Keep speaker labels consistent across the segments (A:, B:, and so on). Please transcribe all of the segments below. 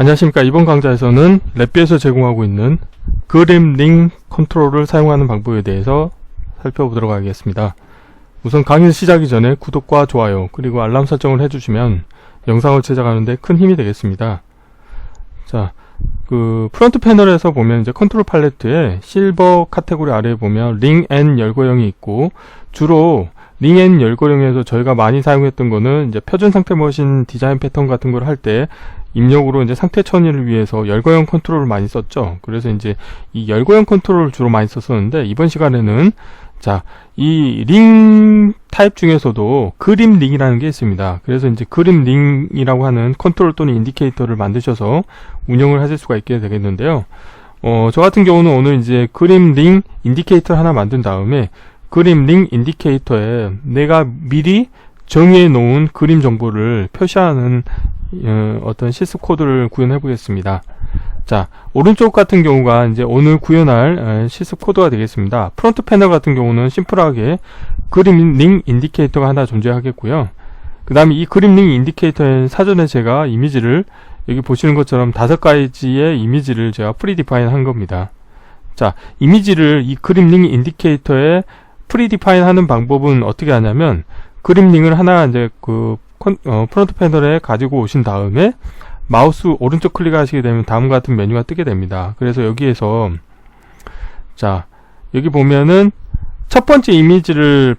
A: 안녕하십니까. 이번 강좌에서는 랩비에서 제공하고 있는 그림 링 컨트롤을 사용하는 방법에 대해서 살펴보도록 하겠습니다. 우선 강의 시작이 전에 구독과 좋아요 그리고 알람 설정을 해주시면 영상을 제작하는데 큰 힘이 되겠습니다. 자, 그 프론트 패널에서 보면 이제 컨트롤 팔레트에 실버 카테고리 아래에 보면 링 앤 열거형이 있고 주로 링앤 열거형에서 저희가 많이 사용했던 거는 이제 표준 상태 머신 디자인 패턴 같은 걸 할 때 입력으로 이제 상태 처리를 위해서 열거형 컨트롤을 많이 썼죠. 그래서 이제 이 열거형 컨트롤을 주로 많이 썼었는데 이번 시간에는 자, 이 링 타입 중에서도 그림 링이라는 게 있습니다. 그래서 이제 그림 링이라고 하는 컨트롤 또는 인디케이터를 만드셔서 운영을 하실 수가 있게 되겠는데요. 어, 저 같은 경우는 오늘 이제 그림 링 인디케이터 하나 만든 다음에 그림 링 인디케이터에 내가 미리 정의해 놓은 그림 정보를 표시하는 어, 어떤 실습 코드를 구현해 보겠습니다. 자, 오른쪽 같은 경우가 이제 오늘 구현할 어, 실습 코드가 되겠습니다. 프론트 패널 같은 경우는 심플하게 그림 링 인디케이터가 하나 존재하겠고요. 그 다음에 이 그림 링 인디케이터에 사전에 제가 이미지를 여기 보시는 것처럼 다섯 가지의 이미지를 제가 프리디파인 한 겁니다. 자, 이미지를 이 그림 링 인디케이터에 프리디파인 하는 방법은 어떻게 하냐면 그림 링을 하나 이제 그 컨- 어, 프론트 패널에 가지고 오신 다음에 마우스 오른쪽 클릭하시게 되면 다음과 같은 메뉴가 뜨게 됩니다. 그래서 여기에서 자 여기 보면은 첫 번째 이미지를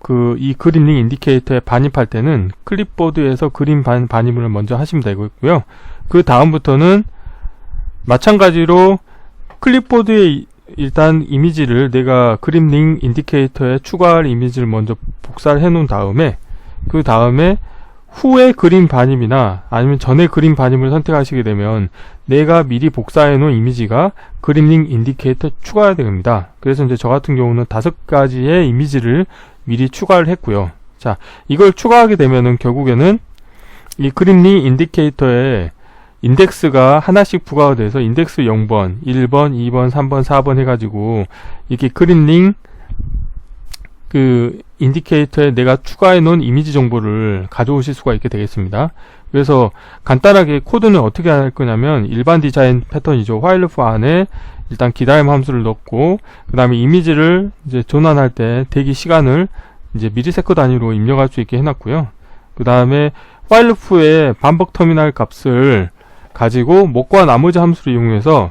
A: 그 이 그림 링 인디케이터에 반입할 때는 클립보드에서 그림 반, 반입을 먼저 하시면 되고요. 그 다음부터는 마찬가지로 클립보드에 이- 일단 이미지를 내가 그림 링 인디케이터에 추가할 이미지를 먼저 복사를 해 놓은 다음에 그 다음에 후에 그림 반입이나 아니면 전에 그림 반입을 선택하시게 되면 내가 미리 복사해 놓은 이미지가 그림 링 인디케이터 추가해야 됩니다. 그래서 이제 저 같은 경우는 다섯 가지의 이미지를 미리 추가를 했고요. 자, 이걸 추가하게 되면은 결국에는 이 그림 링 인디케이터에 인덱스가 하나씩 부과가 돼서 인덱스 0번, 1번, 2번, 3번, 4번 해가지고 이렇게 그림 링그 인디케이터에 내가 추가해 놓은 이미지 정보를 가져오실 수가 있게 되겠습니다. 그래서 간단하게 코드는 어떻게 할 거냐면 일반 디자인 패턴이죠. whileloop 안에 일단 기다림 함수를 넣고 그 다음에 이미지를 이제 전환할 때 대기 시간을 이제 미리세컨 단위로 입력할 수 있게 해놨고요. 그 다음에 whileloop의 반복 터미널 값을 가지고 목과 나머지 함수를 이용해서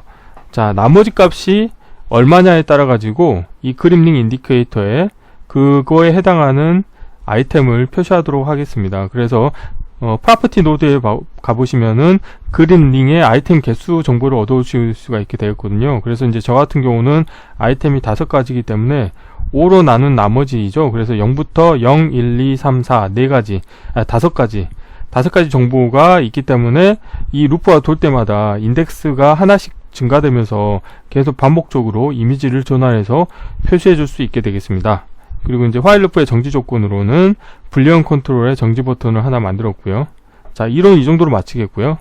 A: 자 나머지 값이 얼마냐에 따라 가지고 이 그림 링 인디케이터에 그거에 해당하는 아이템을 표시하도록 하겠습니다. 그래서 어, 프로퍼티 노드에 바- 가보시면은 그림 링의 아이템 개수 정보를 얻어오실 수가 있게 되었거든요. 그래서 이제 저 같은 경우는 아이템이 다섯 가지이기 때문에 5로 나눈 나머지이죠. 그래서 0부터 0, 1, 2, 3, 4, 네 가지, 아, 다섯 가지, 다섯 가지 정보가 있기 때문에 이 루프가 돌 때마다 인덱스가 하나씩 증가되면서 계속 반복적으로 이미지를 전환해서 표시해 줄 수 있게 되겠습니다. 그리고 이제 화일 루프의 정지 조건으로는 불리언 컨트롤의 정지 버튼을 하나 만들었고요. 자, 이론 이 정도로 마치겠고요.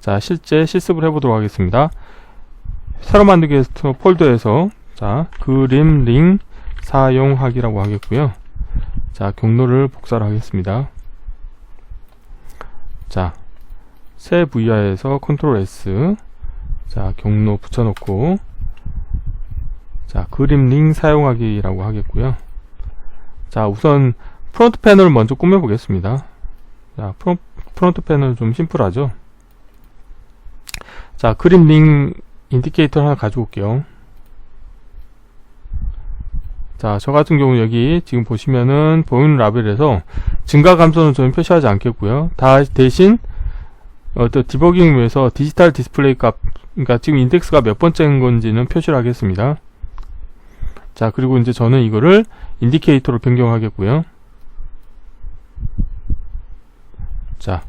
A: 자, 실제 실습을 해보도록 하겠습니다. 새로 만들기 폴더에서 자, 그림 링 사용하기라고 하겠고요. 자, 경로를 복사를 하겠습니다. 자, 새 VR에서 컨트롤 S 자, 경로 붙여놓고 자, 그림 링 사용하기라고 하겠고요. 자, 우선 프론트 패널을 먼저 꾸며보겠습니다. 자, 프로, 프론트 패널 좀 심플하죠? 자, 그림 링 인디케이터 하나 가져올게요. 자, 저 같은 경우 여기 지금 보시면은 보이는 라벨에서 증가 감소는 저는 표시하지 않겠고요. 다 대신 어떤 디버깅 위해서 디지털 디스플레이 값, 그러니까 지금 인덱스가 몇 번째인 건지는 표시를 하겠습니다. 자, 그리고 이제 저는 이거를 인디케이터로 변경하겠고요. 자,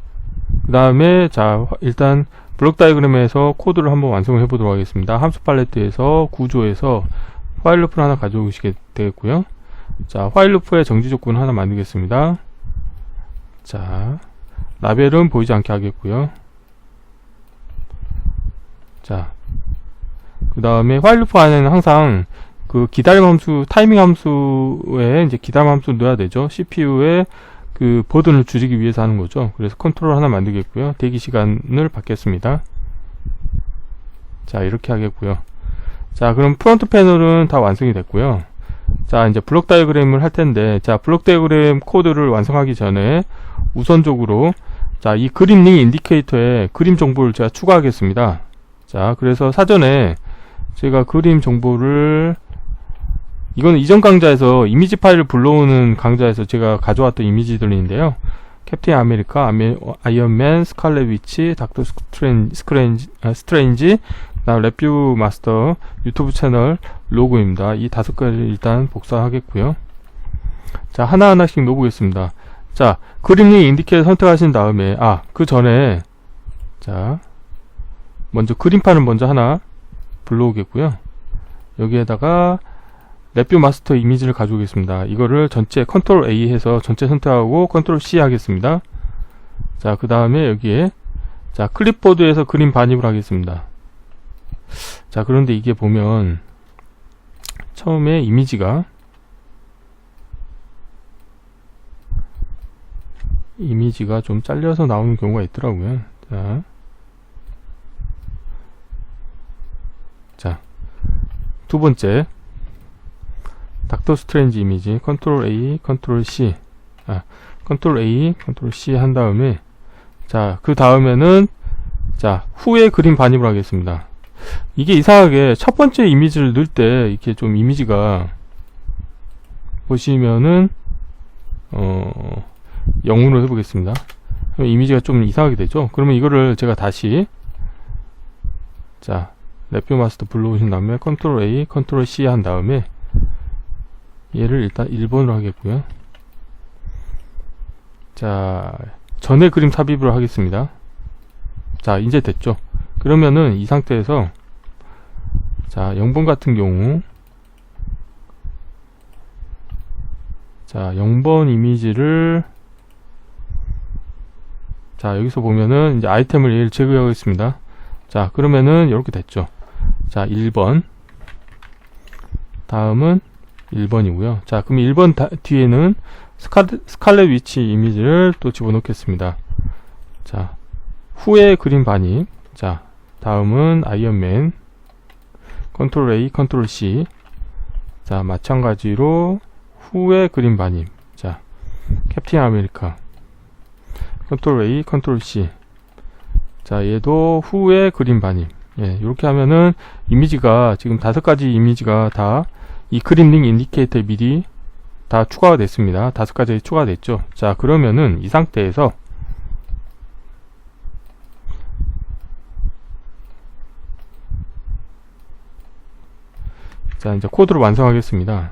A: 그 다음에 자 화- 일단 블록 다이그램에서 코드를 한번 완성을 해보도록 하겠습니다. 함수 팔레트에서 구조에서 화일 루프를 하나 가져오시게 되겠고요. 자, 화일 루프의 정지 조건 하나 만들겠습니다. 자, 라벨은 보이지 않게 하겠고요. 자, 그 다음에 화일 루프 안에는 항상 그 기다림 함수, 타이밍 함수에 이제 기다림 함수 넣어야 되죠. CPU에 그 버든을 줄이기 위해서 하는 거죠. 그래서 컨트롤 하나 만들겠고요. 대기 시간을 받겠습니다. 자, 이렇게 하겠고요. 자, 그럼 프론트 패널은 다 완성이 됐고요. 자, 이제 블록 다이어그램을 할 텐데, 자, 블록 다이어그램 코드를 완성하기 전에 우선적으로 자, 이 그림 링 인디케이터에 그림 정보를 제가 추가하겠습니다. 자, 그래서 사전에 제가 그림 정보를 이거는 이전 강좌에서 이미지 파일을 불러오는 강좌에서 제가 가져왔던 이미지들인데요. 캡틴 아메리카, 아메, 아이언맨, 스칼렛 위치, 닥터 스트레인지, 스크레인지, 아, 스트레인지, 그 다음 랩뷰 마스터 유튜브 채널 로고입니다. 이 다섯 가지 일단 복사하겠고요. 자, 하나하나씩 넣어보겠습니다. 자, 그림링 인디케이터 선택하신 다음에, 아, 그 전에, 자, 먼저 그림판을 먼저 하나 불러오겠고요. 여기에다가 랩뷰 마스터 이미지를 가져오겠습니다. 이거를 전체 컨트롤 A 해서 전체 선택하고 컨트롤 C 하겠습니다. 자, 그 다음에 여기에 자, 클립보드에서 그림 반입을 하겠습니다. 자, 그런데 이게 보면 처음에 이미지가 이미지가 좀 잘려서 나오는 경우가 있더라고요. 자. 자. 두 번째. 닥터 스트레인지 이미지 컨트롤 A, 컨트롤 C. 아, 컨트롤 A, 컨트롤 C 한 다음에 자, 그 다음에는 자, 후에 그림 반입을 하겠습니다. 이게 이상하게 첫 번째 이미지를 넣을 때 이렇게 좀 이미지가 보시면은 어 0으로 해보겠습니다. 이미지가 좀 이상하게 되죠. 그러면 이거를 제가 다시 자 랩뷰 마스터 불러오신 다음에 컨트롤 A, 컨트롤 C 한 다음에 얘를 일단 1번으로 하겠고요. 자 전에 그림 삽입을 하겠습니다. 자 이제 됐죠. 그러면은 이 상태에서 자 0번 같은 경우 자 0번 이미지를 자 여기서 보면은 이제 아이템을 얘를 제거하겠습니다. 자 그러면은 이렇게 됐죠. 자 1번. 다음은 1번이고요. 자 그럼 1번 다, 뒤에는 스칼렛, 위치 이미지를 또 집어넣겠습니다. 자 후에 그림 반입 자 다음은 아이언맨 컨트롤 A 컨트롤 C. 자 마찬가지로 후에 그림 반입 자 캡틴 아메리카. 컨트롤 A 컨트롤 C. 자 얘도 후에 그림 반입 예 이렇게 하면은 이미지가 지금 다섯 가지 이미지가 다 이 그림 링 인디케이터에 미리 다 추가가 됐습니다. 다섯 가지 추가가 됐죠. 자 그러면은 이 상태에서 자 이제 코드를 완성하겠습니다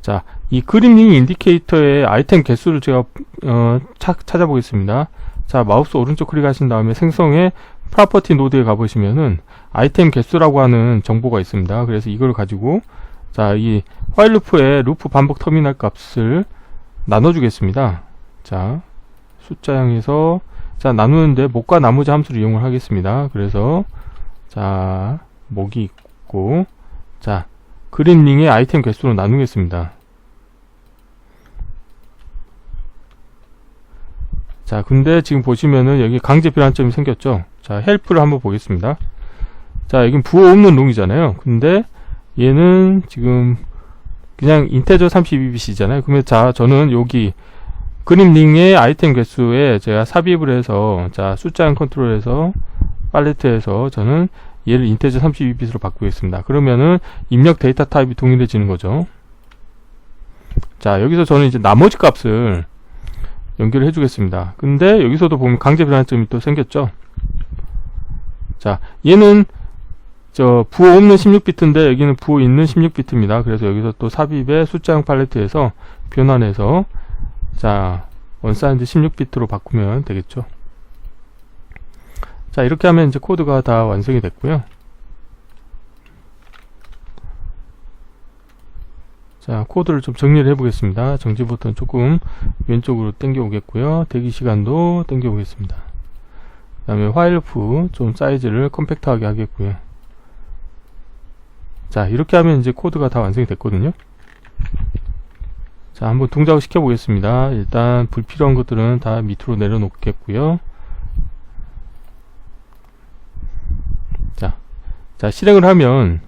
A: 자, 이 그림링 인디케이터의 아이템 개수를 제가 어, 차, 찾아보겠습니다. 자, 마우스 오른쪽 클릭하신 다음에 생성의 프로퍼티 노드에 가보시면은 아이템 개수라고 하는 정보가 있습니다. 그래서 이걸 가지고 자, 이 화일 루프의 루프 반복 터미널 값을 나눠주겠습니다. 자, 숫자형에서 자, 나누는데 목과 나머지 함수를 이용을 하겠습니다. 그래서 자, 목이 있고 자, 그림링의 아이템 개수로 나누겠습니다. 자, 근데 지금 보시면은 여기 강제 변환점이 생겼죠? 자, 헬프를 한번 보겠습니다. 자, 여긴 부호 없는 롱이잖아요. 근데 얘는 지금 그냥 인테저 32bit이잖아요. 그러면 자, 저는 여기 그림링의 아이템 개수에 제가 삽입을 해서 자, 숫자형 컨트롤해서 팔레트에서 저는 얘를 인테저 32bit으로 바꾸겠습니다. 그러면은 입력 데이터 타입이 동일해지는 거죠. 자, 여기서 저는 이제 나머지 값을 연결을 해주겠습니다. 근데 여기서도 보면 강제 변환점이 또 생겼죠. 자, 얘는 저 부호 없는 16비트인데 여기는 부호 있는 16비트입니다. 그래서 여기서 또 삽입의 숫자형 팔레트에서 변환해서 자, 원사인드 16비트로 바꾸면 되겠죠. 자 이렇게 하면 이제 코드가 다 완성이 됐고요. 자 코드를 좀 정리를 해 보겠습니다. 정지 버튼 조금 왼쪽으로 당겨 오겠고요. 대기 시간도 당겨 오겠습니다. 그 다음에 화일프 좀 사이즈를 컴팩트하게 하겠고요. 자 이렇게 하면 이제 코드가 다 완성이 됐거든요. 자, 한번 동작을 시켜 보겠습니다. 일단 불필요한 것들은 다 밑으로 내려 놓겠고요. 자, 자 실행을 하면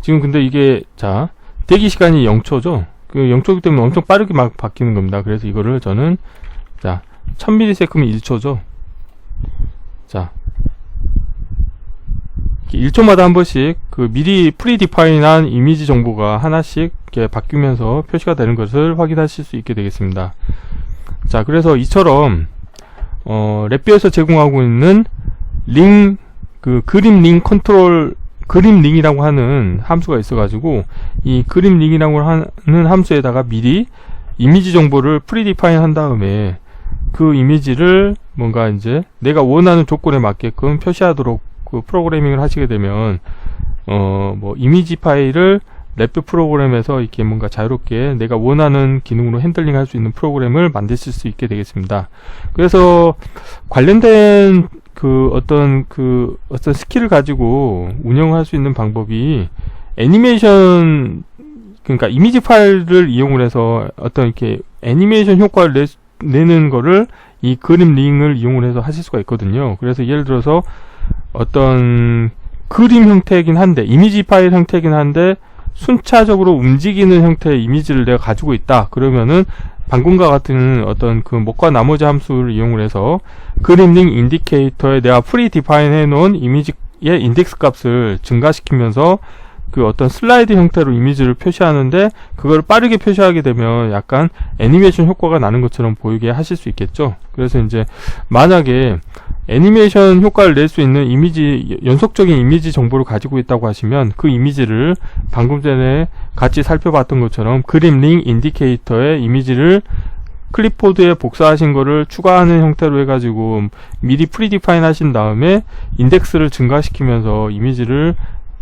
A: 지금 근데 이게 자 대기 시간이 0초죠. 그 0초기 때문에 엄청 빠르게 막 바뀌는 겁니다. 그래서 이거를 저는 자 1000ms면 1초죠. 자 1초마다 한 번씩 그 미리 프리디파인한 이미지 정보가 하나씩 이렇게 바뀌면서 표시가 되는 것을 확인하실 수 있게 되겠습니다. 자, 그래서 이처럼 어, 랩비에서 제공하고 있는 링, 그 그림 링 컨트롤 그림 링이라고 하는 함수가 있어가지고 이 그림 링이라고 하는 함수에다가 미리 이미지 정보를 프리디파인 한 다음에 그 이미지를 뭔가 이제 내가 원하는 조건에 맞게끔 표시하도록 그 프로그래밍을 하시게 되면 어 뭐 이미지 파일을 랩 프로그램에서 이렇게 뭔가 자유롭게 내가 원하는 기능으로 핸들링 할 수 있는 프로그램을 만드실 수 있게 되겠습니다. 그래서 관련된 그 어떤 그 어떤 스킬을 가지고 운영할 수 있는 방법이 애니메이션 그러니까 이미지 파일을 이용을 해서 어떤 이렇게 애니메이션 효과를 내, 내는 거를 이 그림 링을 이용을 해서 하실 수가 있거든요. 그래서 예를 들어서 어떤 그림 형태이긴 한데 이미지 파일 형태이긴 한데 순차적으로 움직이는 형태의 이미지를 내가 가지고 있다 그러면은 방금과 같은 어떤 그 목과 나머지 함수를 이용을 해서 그림링 인디케이터에 내가 프리 디파인 해놓은 이미지의 인덱스 값을 증가시키면서 그 어떤 슬라이드 형태로 이미지를 표시하는데 그걸 빠르게 표시하게 되면 약간 애니메이션 효과가 나는 것처럼 보이게 하실 수 있겠죠. 그래서 이제 만약에 애니메이션 효과를 낼 수 있는 이미지 연속적인 이미지 정보를 가지고 있다고 하시면 그 이미지를 방금 전에 같이 살펴봤던 것처럼 그림 링 인디케이터의 이미지를 클립보드에 복사하신 거를 추가하는 형태로 해가지고 미리 프리디파인 하신 다음에 인덱스를 증가시키면서 이미지를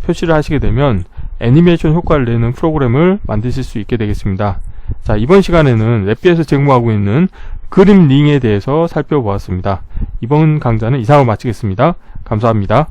A: 표시를 하시게 되면 애니메이션 효과를 내는 프로그램을 만드실 수 있게 되겠습니다. 자, 이번 시간에는 웹비에서 제공하고 있는 그림 링에 대해서 살펴보았습니다. 이번 강좌는 이상으로 마치겠습니다. 감사합니다.